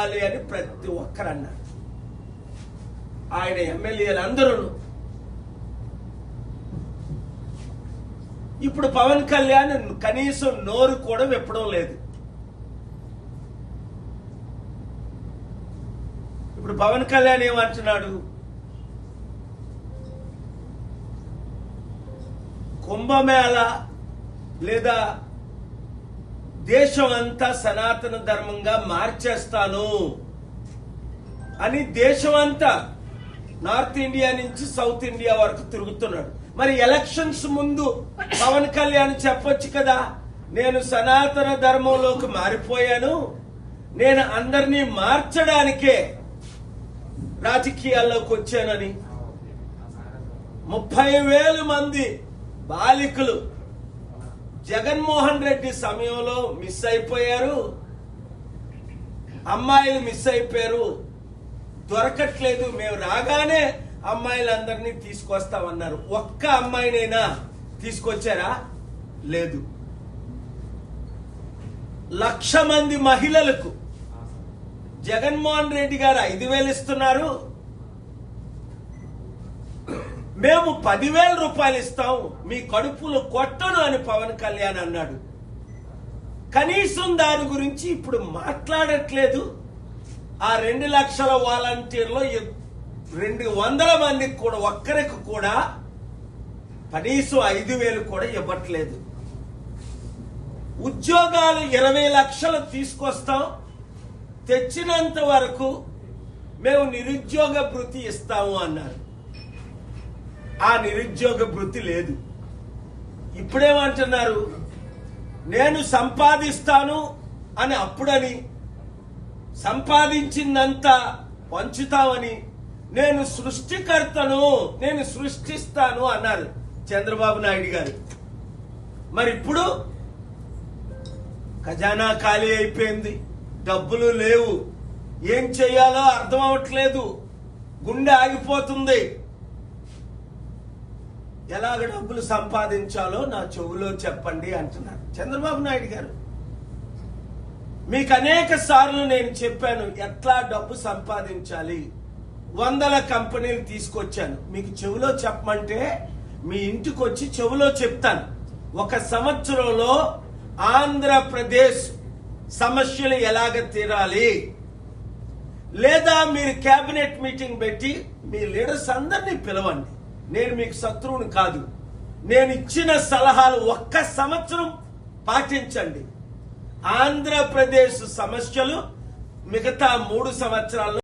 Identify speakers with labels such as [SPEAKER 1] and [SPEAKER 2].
[SPEAKER 1] ఉండాలి అని ప్రతి ఒక్కరు అన్నారు. ఆయన ఎమ్మెల్యేలు అందరూ ఇప్పుడు పవన్ కళ్యాణ్ కనీసం నోరు కూడా విప్పడం లేదు. ఇప్పుడు పవన్ కళ్యాణ్ ఏమంటున్నాడు? కుంభమేళ లేదా దేశం అంతా సనాతన ధర్మంగా మార్చేస్తాను అని దేశం అంతా నార్త్ ఇండియా నుంచి సౌత్ ఇండియా వరకు తిరుగుతున్నాడు. మరి ఎలక్షన్స్ ముందు పవన్ కళ్యాణ్ చెప్పొచ్చు కదా నేను సనాతన ధర్మంలోకి మారిపోయాను నేను అందరినీ మార్చడానికే రాజకీయాల్లోకి వచ్చానని. ముప్పై వేల మంది బాలికలు జగన్మోహన్ రెడ్డి సమయంలో మిస్ అయిపోయారు. అమ్మాయిలు మిస్ అయిపోయారు. దొరకట్లేదు. మేము రాగానే అమ్మాయిలందరినీ తీసుకొస్తామన్నారు. ఒక్క అమ్మాయినైనా తీసుకొచ్చారా? లేదు. లక్ష మంది మహిళలకు జగన్మోహన్ రెడ్డి గారు ఐదు వేలు ఇస్తున్నారు. మేము పదివేల రూపాయలు ఇస్తాం మీ కడుపులు కొట్టను అని పవన్ కళ్యాణ్ అన్నాడు. కనీసం దాని గురించి ఇప్పుడు మాట్లాడట్లేదు. ఆ రెండు లక్షల వాలంటీర్లో రెండు వందల మందికి కూడా ఒక్కరికి కూడా కనీసం ఐదు వేలు కూడా ఇవ్వట్లేదు. ఉద్యోగాలు ఇరవై లక్షలు తీసుకొస్తాం. తెచ్చినంత వరకు మేము నిరుద్యోగ భృతి ఇస్తాము అన్నారు. ఆ నిరుద్యోగ వృత్తి లేదు. ఇప్పుడేమంటున్నారు నేను సంపాదిస్తాను అని అప్పుడని సంపాదించిందంతా పంచుతామని నేను సృష్టికర్తను నేను సృష్టిస్తాను అన్నారు చంద్రబాబు నాయుడు గారు. మరి ఇప్పుడు ఖజానా ఖాళీ అయిపోయింది డబ్బులు లేవు. ఏం చేయాలో అర్థం అవ్వట్లేదు. గుండె ఆగిపోతుంది. ఎలాగ డబ్బులు సంపాదించాలో నా చెవులో చెప్పండి అంటున్నారు. చంద్రబాబు నాయుడు గారు మీకు అనేక సార్లు నేను చెప్పాను ఎట్లా డబ్బు సంపాదించాలి? వందల కంపెనీలు తీసుకొచ్చాను. మీకు చెవిలో చెప్పమంటే మీ ఇంటికి వచ్చి చెవిలో చెప్తాను. ఒక సంవత్సరంలో ఆంధ్రప్రదేశ్ సమస్యలు ఎలాగ తీరాలి? లేదా మీరు కేబినెట్ మీటింగ్ పెట్టి మీ లీడర్స్ అందరినీ పిలవండి. నేను మీకు శత్రువుని కాదు. నేను ఇచ్చిన సలహాలు ఒక్క సంవత్సరం పాటించండి. ఆంధ్రప్రదేశ్ సమస్యలు మిగతా మూడు సంవత్సరాల్లో